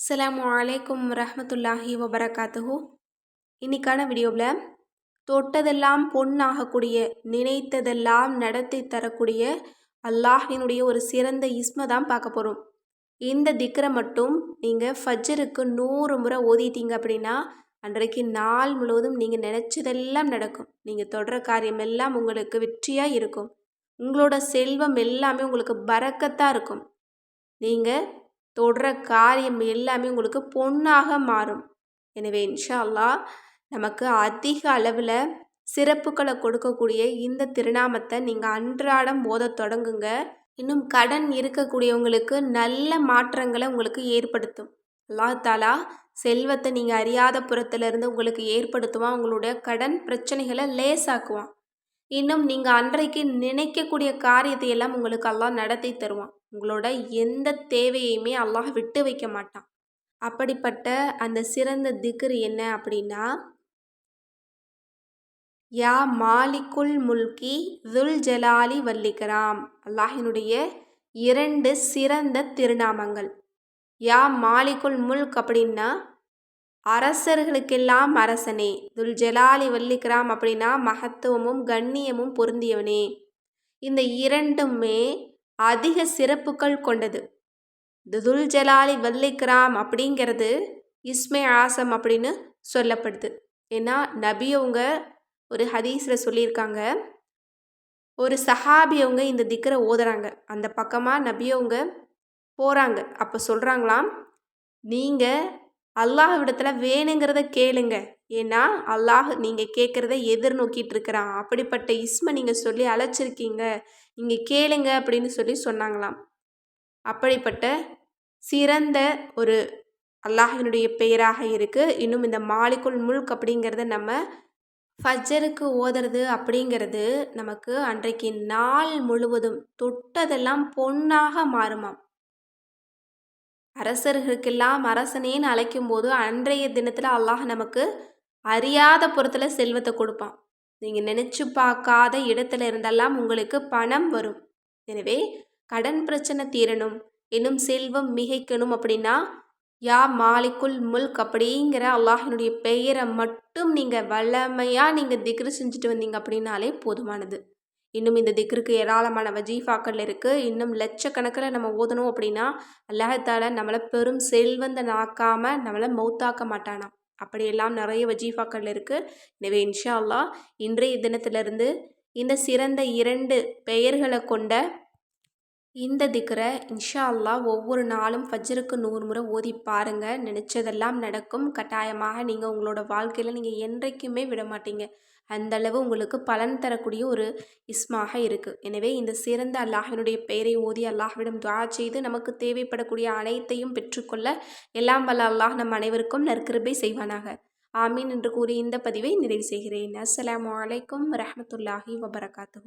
அஸ்ஸலாமு அலைக்கும் ரஹமத்துல்லாஹி வபரகாத்துஹு. இன்னைக்கான வீடியோவில் தொட்டதெல்லாம் பொண்ணாகக்கூடிய நினைத்ததெல்லாம் நடத்தி தரக்கூடிய அல்லாஹினுடைய ஒரு சிறந்த இஸ்மை தான் பார்க்க போகிறோம் இந்த திக்கரை மட்டும் நீங்கள் ஃபஜ்ஜருக்கு நூறு முறை ஓதிட்டீங்க அப்படின்னா அன்றைக்கு நாள் முழுவதும் நீங்கள் நினச்சதெல்லாம் நடக்கும். நீங்கள் தொடர காரியம் எல்லாம் உங்களுக்கு வெற்றியாக இருக்கும். உங்களோட செல்வம் எல்லாமே உங்களுக்கு பறக்கத்தாக இருக்கும். நீங்கள் தொடுற காரியம் எல்லாமே உங்களுக்கு பொண்ணாக மாறும். எனவே இன்ஷா அல்லா நமக்கு அதிக அளவில் சிறப்புகளை கொடுக்கக்கூடிய இந்த திருநாமத்தை நீங்கள் அன்றாடம் போத தொடங்குங்க. இன்னும் கடன் இருக்கக்கூடியவங்களுக்கு நல்ல மாற்றங்களை உங்களுக்கு ஏற்படுத்தும். அல்லா தாலா செல்வத்தை நீங்கள் அறியாத புறத்திலிருந்து உங்களுக்கு ஏற்படுத்துவான் உங்களுடைய கடன் பிரச்சனைகளை லேசாக்குவான். இன்னும் நீங்கள் அன்றைக்கு நினைக்கக்கூடிய காரியத்தை எல்லாம் உங்களுக்கு எல்லாம் நடத்தி தருவான். உங்களோட எந்த தேவையுமே அல்லாஹ் விட்டு வைக்க மாட்டான். அப்படிப்பட்ட அந்த சிறந்த திக்ரு என்ன அப்படின்னா யா மாலிக்குல் முல்கி துல் ஜலாலி வல்லிகராம் அல்லாஹினுடைய இரண்டு சிறந்த திருநாமங்கள். யா மாலிக்குல் முல்க் அப்படின்னா அரசர்களுக்கெல்லாம் அரசனே. துல் ஜலாலி வல்லிக்ராம் அப்படின்னா மகத்துவமும் கண்ணியமும் பொருந்தியவனே. இந்த இரண்டுமே அதிக சிறப்புகள் கொண்டது. இந்த ஜலாலி வல்லிக்ராம் அப்படிங்கிறது இஸ்மே ஆசம் அப்படின்னு சொல்லப்படுது. ஏன்னா நபியவங்க ஒரு ஹதீஸில் சொல்லியிருக்காங்க. ஒரு சஹாபியவங்க இந்த திக்கரை ஓதுறாங்க. அந்த பக்கமாக நபியவங்க போகிறாங்க அப்போ சொல்கிறாங்களாம் நீங்கள் அல்லாஹ் விடத்தில் வேணுங்கிறத கேளுங்க. ஏன்னா அல்லாஹ் நீங்கள் கேட்குறத எதிர்நோக்கிட்டு இருக்கிறான். அப்படிப்பட்ட இஸ்மை நீங்கள் சொல்லி அழைச்சிருக்கீங்க. நீங்கள் கேளுங்க அப்படின்னு சொல்லி சொன்னாங்களாம். அப்படிப்பட்ட சிறந்த ஒரு அல்லாஹினுடைய பெயராக இருக்குது இன்னும் இந்த மாலிக்குள் முல்க் அப்படிங்கிறத நம்ம ஃபஜருக்கு ஓதுறது அப்படிங்கிறது நமக்கு அன்றைக்கு நாள் முழுவதும் தொட்டதெல்லாம் பொன்னாக மாறுமாம். அரசர்களுக்கெல்லாம் அரசனேன்னு அழைக்கும் போது அன்றைய தினத்தில் அல்லாஹ் நமக்கு அறியாத புறத்தில் செல்வத்தை கொடுப்பான். நீங்கள் நினச்சி பார்க்காத இடத்துல இருந்தெல்லாம் உங்களுக்கு பணம் வரும். எனவே கடன் பிரச்சனை தீரணும் இன்னும் செல்வம் மிகைக்கணும் அப்படின்னா யா மாலிக்குல் முல்க் அப்படிங்கிற அல்லாஹினுடைய பெயரை மட்டும் நீங்கள் வல்லமையாக நீங்கள் திக்ரு செஞ்சுட்டு வந்தீங்க அப்படின்னாலே போதுமானது. இன்னும் இந்த திக்ருக்கு ஏராளமான வஜீஃபாக்கள் இருக்குது இன்னும் லட்சக்கணக்கில் நம்ம ஓதணும் அப்படின்னா அல்லாஹத்தால் நம்மளை பெரும் செல்வந்த நாக்காமல் நம்மளை மௌத்தாக்க மாட்டானாம். அப்படியெல்லாம் நிறைய வஜீஃபாக்கள் இருக்குது எனவே இன்ஷா அல்லா இன்றைய தினத்திலிருந்து இந்த சிறந்த இரண்டு பெயர்களை கொண்ட இந்த திக்கரை இன்ஷா அல்லா ஒவ்வொரு நாளும் ஃபஜ்ருக்கு நூறு முறை ஓதி பாருங்கள் நினச்சதெல்லாம் நடக்கும். கட்டாயமாக நீங்கள் உங்களோட வாழ்க்கையில் நீங்கள் என்றைக்குமே விட மாட்டீங்க. அந்தளவு உங்களுக்கு பலன் தரக்கூடிய ஒரு இஸ்மாக இருக்குது எனவே இந்த சிறந்த அல்லாஹினுடைய பெயரை ஓதி அல்லாஹ்விடம் துவா செய்து நமக்கு தேவைப்படக்கூடிய அனைத்தையும் பெற்றுக்கொள்ள எல்லாம் வல்ல அல்லாஹ் நம் அனைவருக்கும் நற்கிருபை செய்வானாக. ஆமீன் என்று கூறி இந்த பதிவை நிறைவு செய்கிறேன். அஸ்லாம் வலைக்கம் வரமத்துல்லாஹி வபரகாத்து